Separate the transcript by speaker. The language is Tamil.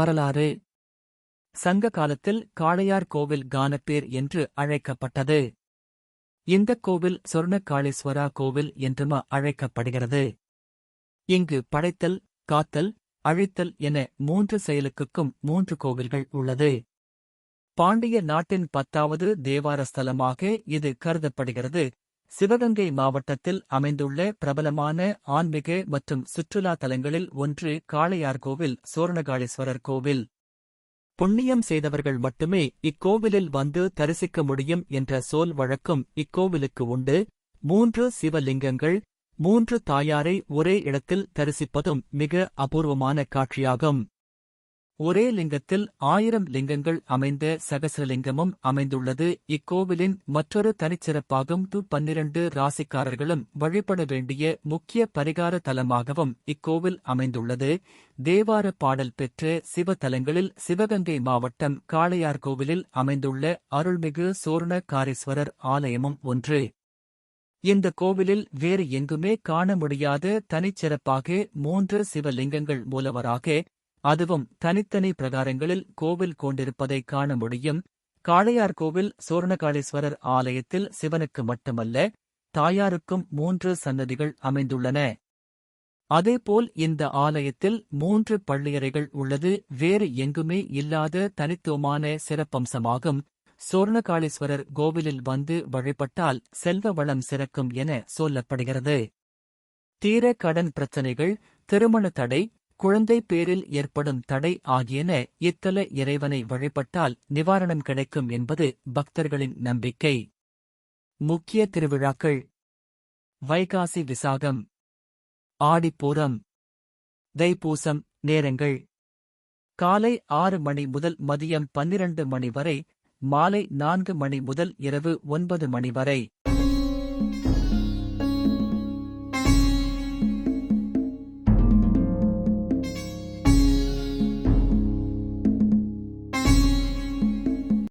Speaker 1: வரலாறு. சங்க காலத்தில் காளையார் கோவில் கானப்பேர் என்று அழைக்கப்பட்டது. இந்தக் கோவில் சொர்ணகாளீஸ்வரா கோவில் என்றும் அழைக்கப்படுகிறது. இங்கு படைத்தல் காத்தல் அழித்தல் என மூன்று செயலுக்குக்கும் மூன்று கோவில்கள் உள்ளது. பாண்டிய நாட்டின் பத்தாவது தேவார ஸ்தலமாக இது கருதப்படுகிறது. சிவகங்கை மாவட்டத்தில் அமைந்துள்ள பிரபலமான ஆன்மீக மற்றும் சுற்றுலா தலங்களில் ஒன்று காளையார் கோவில் சோரணகாளேஸ்வரர் கோவில். புண்ணியம் செய்தவர்கள் மட்டுமே இக்கோவிலில் வந்து தரிசிக்க முடியும் என்ற சொல் வழக்கம் இக்கோவிலுக்கு உண்டு. மூன்று சிவலிங்கங்கள் மூன்று தாயாரை ஒரே இடத்தில் தரிசிப்பதும் மிக அபூர்வமான காட்சியாகும். ஒரே லிங்கத்தில் ஆயிரம் லிங்கங்கள் அமைந்த சகசிரலிங்கமும் அமைந்துள்ளது. இக்கோவிலின் மற்றொரு தனிச்சிறப்பாகும் து பன்னிரண்டு ராசிக்காரர்களும் வழிபட வேண்டிய முக்கிய பரிகார தலமாகவும் இக்கோவில் அமைந்துள்ளது. தேவார பாடல் பெற்ற சிவத்தலங்களில் சிவகங்கை மாவட்டம் காளையார் கோவிலில் அமைந்துள்ள அருள்மிகு சோர்ணகாரீஸ்வரர் ஆலயமும் ஒன்று. இந்த கோவிலில் வேறு எங்குமே காண முடியாத தனிச்சிறப்பாக மூன்று சிவலிங்கங்கள் மூலவராக அதுவும் தனித்தனி பிரகாரங்களில் கோவில் கொண்டிருப்பதை காண முடியும். காளையார் கோவில் சோர்ணகாளீஸ்வரர் ஆலயத்தில் சிவனுக்கு மட்டுமல்ல தாயாருக்கும் மூன்று சன்னதிகள் அமைந்துள்ளன. அதேபோல் இந்த ஆலயத்தில் மூன்று பள்ளியறைகள் உள்ளது. வேறு எங்குமே இல்லாத தனித்துவமான சிறப்பம்சமாகும். சோர்ணகாளீஸ்வரர் கோவிலில் வந்து வழிபட்டால் செல்வ வளம் சிறக்கும் என சொல்லப்படுகிறது. தீர கடன் பிரச்சனைகள் திருமண தடை குழந்தை பேரில் ஏற்படும் தடை ஆகியன இத்தல இறைவனை வழிபட்டால் நிவாரணம் கிடைக்கும் என்பது பக்தர்களின் நம்பிக்கை. முக்கிய திருவிழாக்கள். வைகாசி விசாகம். ஆடிப்பூரம். தைப்பூசம் நேரங்கள். காலை ஆறு மணி முதல் மதியம் பன்னிரண்டு மணி வரை மாலை நான்கு மணி முதல் இரவு ஒன்பது மணி வரை.